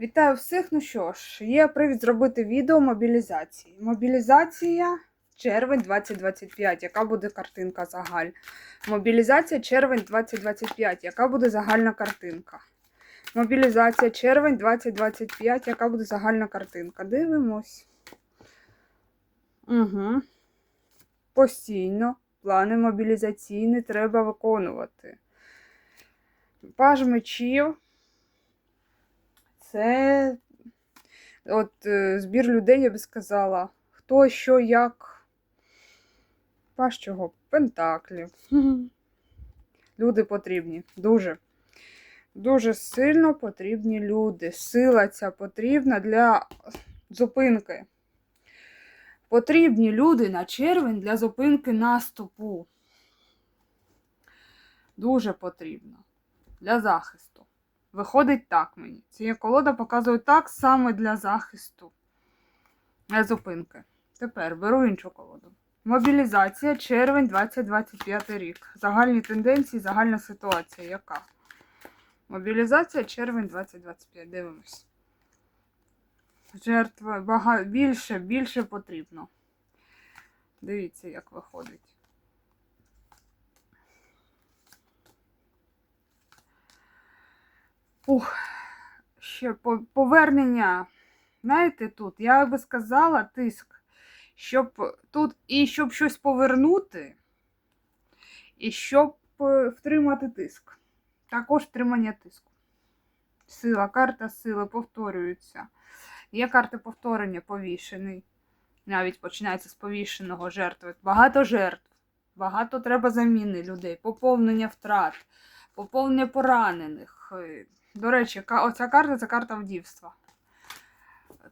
Вітаю всіх. Ну що ж, є привід зробити відео мобілізації. Мобілізація червень 2025. Яка буде картинка загаль? Мобілізація червень 2025. Яка буде загальна картинка? Мобілізація червень 2025. Яка буде загальна картинка? Дивимось. Угу. Постійно плани мобілізаційні треба виконувати. Паж мечів. Це от е, збір людей, я би сказала. Хто, що, як. Паш чого? Пентаклів. Люди потрібні. Дуже. Дуже сильно потрібні люди. Сила ця потрібна для зупинки. Потрібні люди на червень для зупинки наступу. Дуже потрібно. Для захисту. Виходить так мені. Цієї колода показує так саме для захисту. Для зупинки. Тепер беру іншу колоду. Мобілізація, червень 2025 рік. Загальні тенденції, загальна ситуація. Яка? Мобілізація, червень 2025. Дивимось. Жертва бага... більше, більше потрібно. Дивіться, як виходить. Ух, ще повернення. Знаєте, тут, я би сказала, тиск. Щоб тут і щоб щось повернути, і щоб е, втримати тиск. Також втримання тиску. Сила, карта сили повторюється. Є карта повторення повішений. Навіть починається з повішеного жертви. Багато жертв. Багато треба заміни людей, поповнення втрат, поповнення поранених. Е, До речі, оця карта це карта вдівства.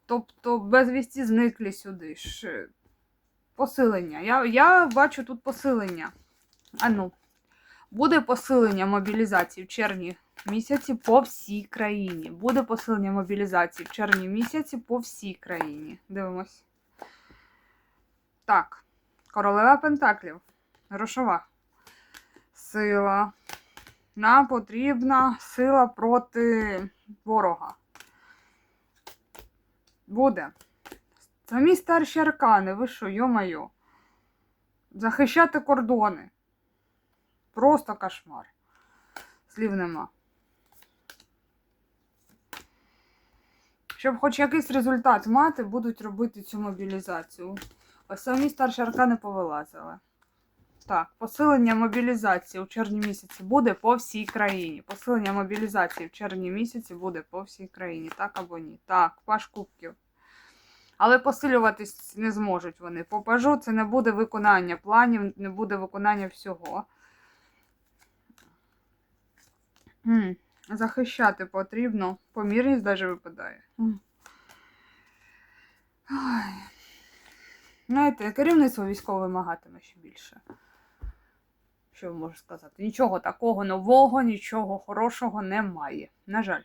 Тобто безвісті зниклі сюди ж. Е, Посилення. Я, я бачу тут посилення. А ну, буде посилення мобілізації в червні місяці по всій країні. Буде посилення мобілізації в червні місяці по всій країні. Дивимось. Так. Королева Пентаклів. Грошова. Сила. Нам потрібна сила проти ворога. Буде. Самі старші аркани, ви що, йо-майо. Захищати кордони. Просто кошмар. Слів нема. Щоб хоч якийсь результат мати, будуть робити цю мобілізацію. Ось самі старші аркани повилазили. Так, посилення мобілізації у червні місяці буде по всій країні. Посилення мобілізації в червні місяці буде по всій країні. Так або ні. Так, паш кубків. Але посилюватись не зможуть вони. По пажу це не буде виконання планів, не буде виконання всього. Захищати потрібно. Помірність навіть випадає. Ой. Знаєте, керівництво військове вимагатиме ще більше. Що можу сказати? Нічого такого нового, нічого хорошого немає. На жаль.